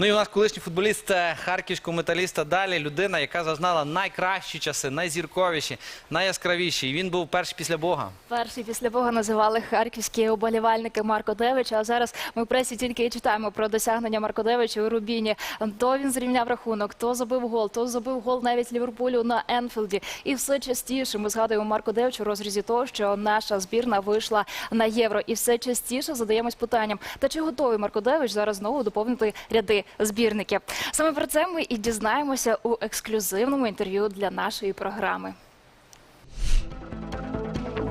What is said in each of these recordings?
Ну і у нас колишній футболіст е, харківського металіста далі людина, яка зазнала найкращі часи, найзірковіші, найяскравіші. І він був перший після Бога. Перший після Бога називали харківські оболівальники Марко Девича. А зараз ми в пресі тільки і читаємо про досягнення Марко Девича у Рубіні. То він зрівняв рахунок, то забив гол, то забив гол навіть Ліверпулю на Енфілді. І все частіше ми згадуємо Марко Девича у розрізі того, що наша збірна вийшла на євро. І все частіше задаємось питанням: та чи готовий Марко Девич зараз знову доповнити ряди збірників? Саме про це ми і дізнаємося у ексклюзивному інтерв'ю для нашої програми.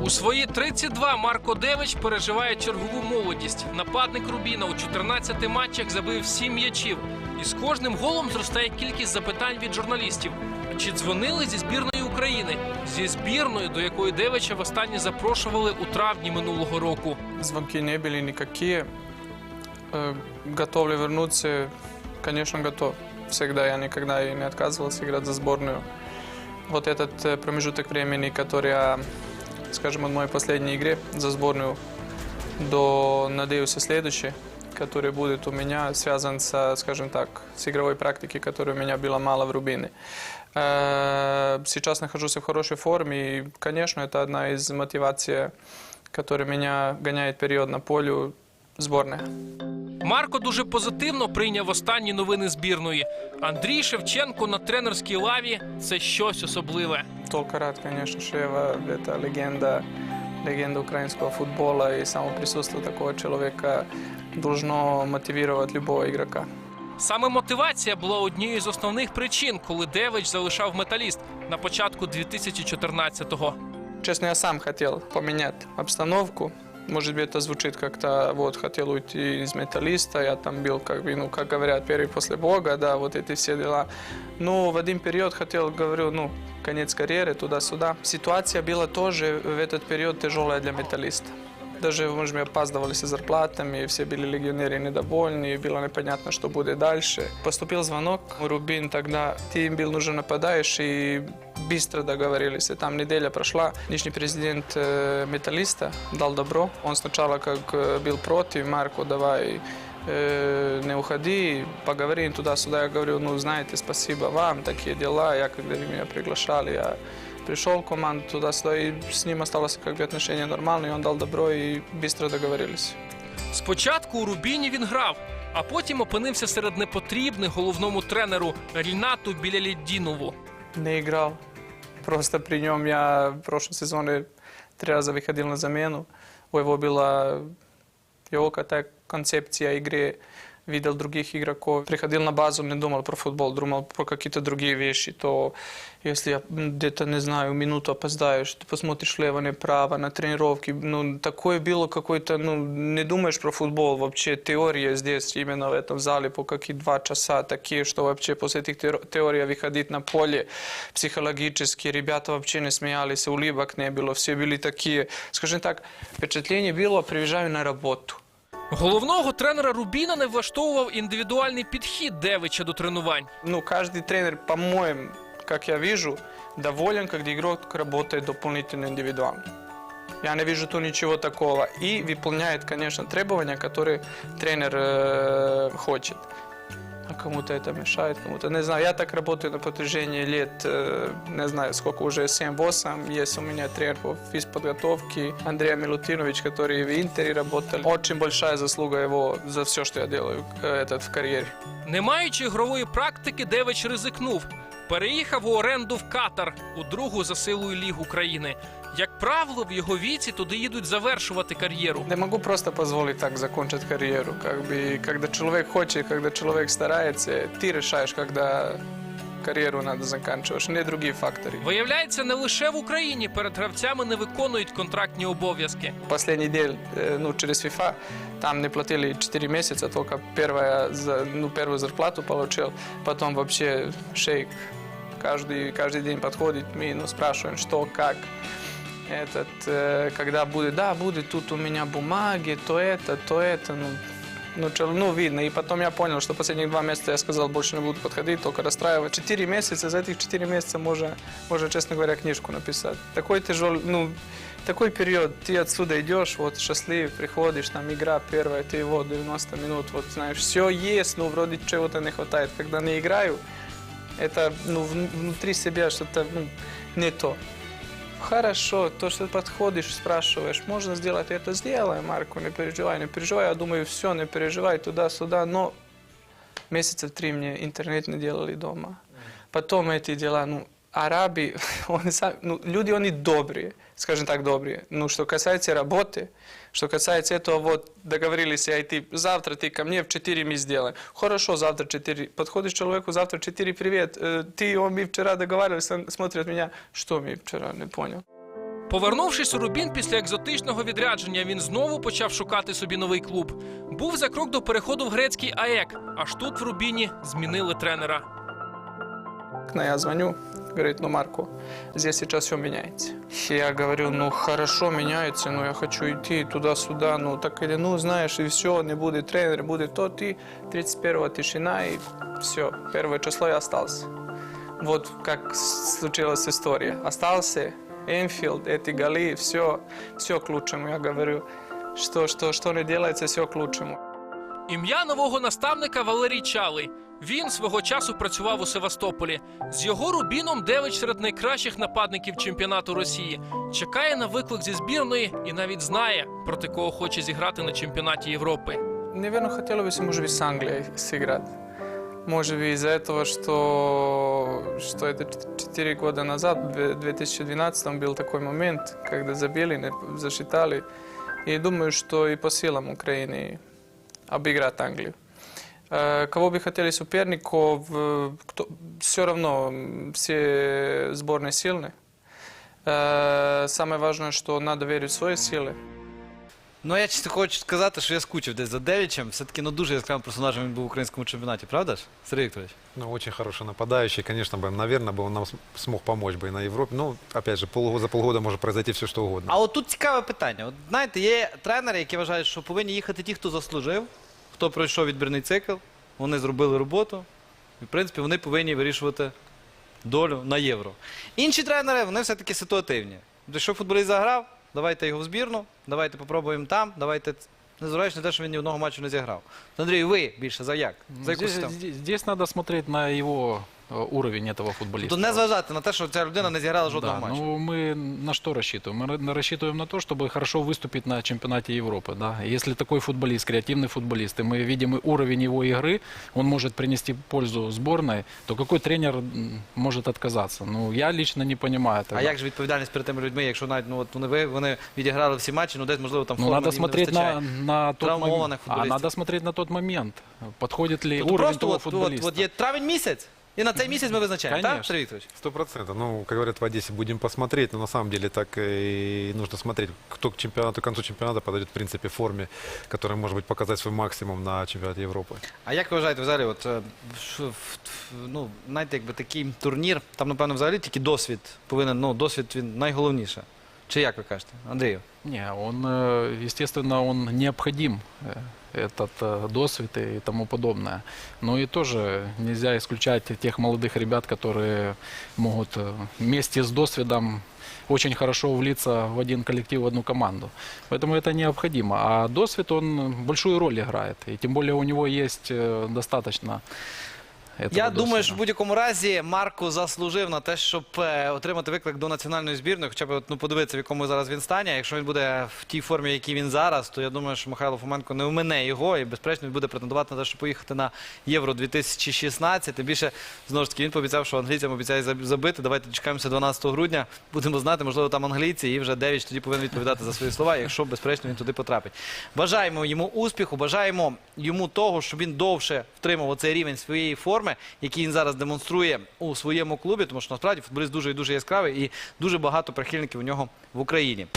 У свої 32 Марко Девич переживає чергову молодість. Нападник Рубіна у 14 матчах забив 7 м'ячів. І з кожним голом зростає кількість запитань від журналістів. Чи дзвонили зі збірної України? Зі збірної, до якої Девича востаннє запрошували у травні минулого року. Звонки не были никакие. Э, Готов ли вернуться? Конечно, готов. Всегда я никогда и не отказывался играть за сборную. Вот этот э, промежуток времени, который я, скажем, от моей последней игры за сборную до, надеюсь, следующей, который будет у меня связан со, скажем так, с игровой практикой, которой у меня было мало в Рубине. Э, Сейчас нахожусь в хорошей форме, и, конечно, это одна из мотиваций, которая меня гоняет период на полю сборная. Марко дуже позитивно прийняв останні новини збірної. Андрій Шевченко на тренерській лаві це щось особливе. Только рад, конечно, Шева, это легенда, легенда украинского футбола, и само присутствие такого человека должно мотивировать любого игрока. Саме мотивація була однією з основних причин, коли Девич залишав металіст на початку 2014-го. Честно, я сам хотел поменять обстановку. Может быть, это звучит как-то, вот, хотел уйти из металлиста, я там был, как бы, ну, как говорят, первый после Бога, да, вот эти все дела. Ну, в один период хотел, говорю, ну, конец карьеры, туда-сюда. Ситуация была тоже в этот период тяжелая для металлиста. Даже, может, мы опаздывали со зарплатами, все были легионеры недовольны, и было непонятно, что будет дальше. Поступил звонок, Рубин тогда, ты им был нужен нападающий, быстро договорились. И там неделя прошла, нынешний президент э, металлиста дал добро. Он сначала как э, был против, Марко, давай э, не уходи, поговорим туда-сюда. Я говорю, ну, знаете, спасибо вам, такие дела. Я, когда вы меня приглашали, я пришел в команду туда-сюда, и с ним осталось как бы отношения нормальные, он дал добро, и быстро договорились. Спочатку у Рубіні він грав, а потім опинився серед непотрібних головному тренеру Рінату Біляліддінову. Не играл. Просто при нем я в прошлом сезоне три раза выходил на замену. У его была его какая-то концепция игры, видел других игроков. Приходил на базу, не думал про футбол, думал про какие-то другие вещи. То если я м, где-то, не знаю, минуту опоздаешь, ты посмотришь лево, направо, на тренировки. Ну, такое было какой-то, ну, не думаешь про футбол вообще. Теория здесь, именно в этом зале, по какие два часа такие, что вообще после этих теор- теорий выходить на поле психологически. Ребята вообще не смеялись, улыбок не было, все были такие. Скажем так, впечатление было, приезжаю на работу. Головного тренера Рубіна не влаштовував індивідуальний підхід Девича до тренувань. Ну, каждый тренер, по-моему, как я вижу, доволен, когда игрок работает дополнительно индивидуально. Я не вижу тут ничего такого. И выполняет, конечно, требования, которые тренер э, хочет. А кому-то это мешает, кому-то не знаю. Я так работаю на протяжении лет, э, не знаю, сколько уже, 7-8. Есть у меня тренер по физподготовке Андрей Милутинович, который в Интере работал. Очень большая заслуга его за все, что я делаю э, этот, в карьере. Не маючи ігрової практики, Девич ризикнув. Переїхав у оренду в Катар у другу за силою ліг України. Як правило, в його віці туди їдуть завершувати кар'єру. Не могу просто позволить так закончить карьеру. Как бы, когда человек хочет, когда человек старается, ты решаешь, когда карьеру надо заканчивать, не другие факторы. Виявляється, не лише в Україні перед гравцями не виконують контрактні обов'язки. Последний день, э, ну, через FIFA, там не платили 4 месяца, только первая, за- ну, первую зарплату получил. Потом вообще шейк каждый, каждый день подходит, мы ну, спрашиваем, что, как. Этот, э, когда будет, да, будет тут у меня бумаги, то это, то это, ну, ну, чел- ну, видно. И потом я понял, что последних два месяца я сказал, больше не буду подходить, только расстраивать. Четыре месяца, за этих четыре месяца можно, можно, честно говоря, книжку написать. Такой тяжелый, ну, такой период, ты отсюда идешь, вот счастлив, приходишь, там игра первая, ты вот 90 минут, вот знаешь, все есть, но вроде чего-то не хватает. Когда не играю, это ну, вн- внутри себя что-то ну, не то. Хорошо, то, что подходишь, спрашиваешь, можно сделать это, сделаем, Марко, не переживай, не переживай. Я думаю, все, не переживай, туда-сюда, но месяцев три мне интернет не делали дома. Потом эти дела, ну, араби, они сами, ну, люди, они добрые, скажем так, добрые. Ну, что касается работы, что касается этого, вот, договорились, я идти, завтра ты ко мне в 4 мы сделаем. Хорошо, завтра 4. Подходишь к человеку, завтра 4, привет. Э, Ты, он, мы вчера договаривались, он смотрит меня, что мы вчера, не понял. Повернувшись у Рубін після екзотичного відрядження, він знову почав шукати собі новий клуб. Був за крок до переходу в грецький АЕК, аж тут в Рубіні змінили тренера. окна, я звоню, говорит, ну, Марко, здесь сейчас все меняется. Я говорю, ну, хорошо, меняется, но я хочу идти туда-сюда, ну, так или, ну, знаешь, и все, не будет тренера, будет то, ты 31-го тишина, и все, первое число я остался. Вот как случилась история. Остался Энфилд, эти голы, все, все к лучшему, я говорю. Что, что, что не делается, все к лучшему. Ім'я нового наставника Валерій Чалий. Він свого часу працював у Севастополі. З його Рубіном Девич серед найкращих нападників чемпіонату Росії. Чекає на виклик зі збірної і навіть знає, проти кого хоче зіграти на чемпіонаті Європи. Наверное, хотела бы, может быть, с Англией сыграть. Может быть, из-за этого, что, что это 4 года назад, в 2012 был такой момент, когда забили, не засчитали. И думаю, что и по силам Украины обыграть Англию. Э, Кого бы хотели соперников, э, кто, все равно м, все сборные сильные. Э, Самое важное, что надо верить в свои силы. Ну, я чисто хочу сказати, що я скучив десь за Девічем. Все-таки ну, дуже яскравим персонажем він був в українському чемпіонаті, правда ж? Сергій Вікторович? Ну, очень хороший нападающий, конечно, бы, наверное, бы он нам см- смог помочь бы и на Европе. Ну, опять же, полгода, за полгода может произойти все, что угодно. А от тут цікаве питання. От знаєте, є тренери, які вважають, що повинні їхати ті, хто заслужив, хто пройшов відбірний цикл, вони зробили роботу, і в принципі вони повинні вирішувати долю на євро. Інші тренери, вони все-таки ситуативні. Якщо футболіст заграв, давайте його в збірну, давайте попробуємо там, давайте. Незважаючи на те, що він ні одного матчу не зіграв. Андрій, ви більше за як? За яку Здесь, систему? здесь- здесь надо смотреть на его э, уровень этого футболиста. Тобто не зважати на те, що ця людина не зіграла жодного Да, матчу. ну мы на что рассчитываем? Мы ра- на- рассчитываем на то, чтобы хорошо выступить на чемпионате Европы. Да? Если такой футболист, креативный футболист, и мы видим и уровень его игры, он может принести пользу сборной, то какой тренер м, может отказаться? Ну, я лично не понимаю этого. А як же відповідальність перед тими людьми, якщо навіть ну, от вони, ви- вони відіграли всі матчі, ну десь, можливо, там Ну, форми надо їм не смотреть на, вистачає. на тот Травмованных момент. А футболистов. надо смотреть на тот момент. Подходит ли Тобто уровень просто того от, от, футболиста. от є травень місяць, і на цей місяць ми визначаємо, так, Конечно. Сергій Вікторович? Сто процентов. Ну, как говорят в Одессе, будем посмотреть, но на самом деле так и нужно смотреть, кто к чемпионату, к концу чемпионата подойдет, в принципе, в форме, которая может быть показать свой максимум на чемпионате Европы. А як ви вважаєте, взагалі, от, е, в- в- ну, знаєте, якби такий турнір, там, напевно, взагалі тільки досвід повинен, ну, досвід він найголовніше. Чи як ви кажете, Андрію? Не, он, э, естественно, он необходим, э, этот э, досвид и тому подобное. Но и тоже нельзя исключать тех молодых ребят, которые могут э, вместе с досвидом очень хорошо влиться в один коллектив, в одну команду. Поэтому это необходимо. А досвид, он большую роль играет. И тем более у него есть э, достаточно этого я думаю, що в будь-якому разі Марко заслужив на те, щоб е, отримати виклик до національної збірної, хоча б ну, подивитися, в якому зараз він стані. Якщо він буде в тій формі, в якій він зараз, то я думаю, що Михайло Фоменко не вмине його і, безперечно, він буде претендувати на те, щоб поїхати на Євро 2016. Тим більше, знову ж таки, він пообіцяв, що англійцям обіцяє забити. Давайте дочекаємося 12 грудня. Будемо знати, можливо, там англійці, і вже Девіч тоді повинен відповідати за свої слова, якщо, безперечно, він туди потрапить. Бажаємо йому успіху, бажаємо йому того, щоб він довше втримав оцей рівень своєї форми, який він зараз демонструє у своєму клубі, тому що насправді футболіст дуже і дуже яскравий і дуже багато прихильників у нього в Україні.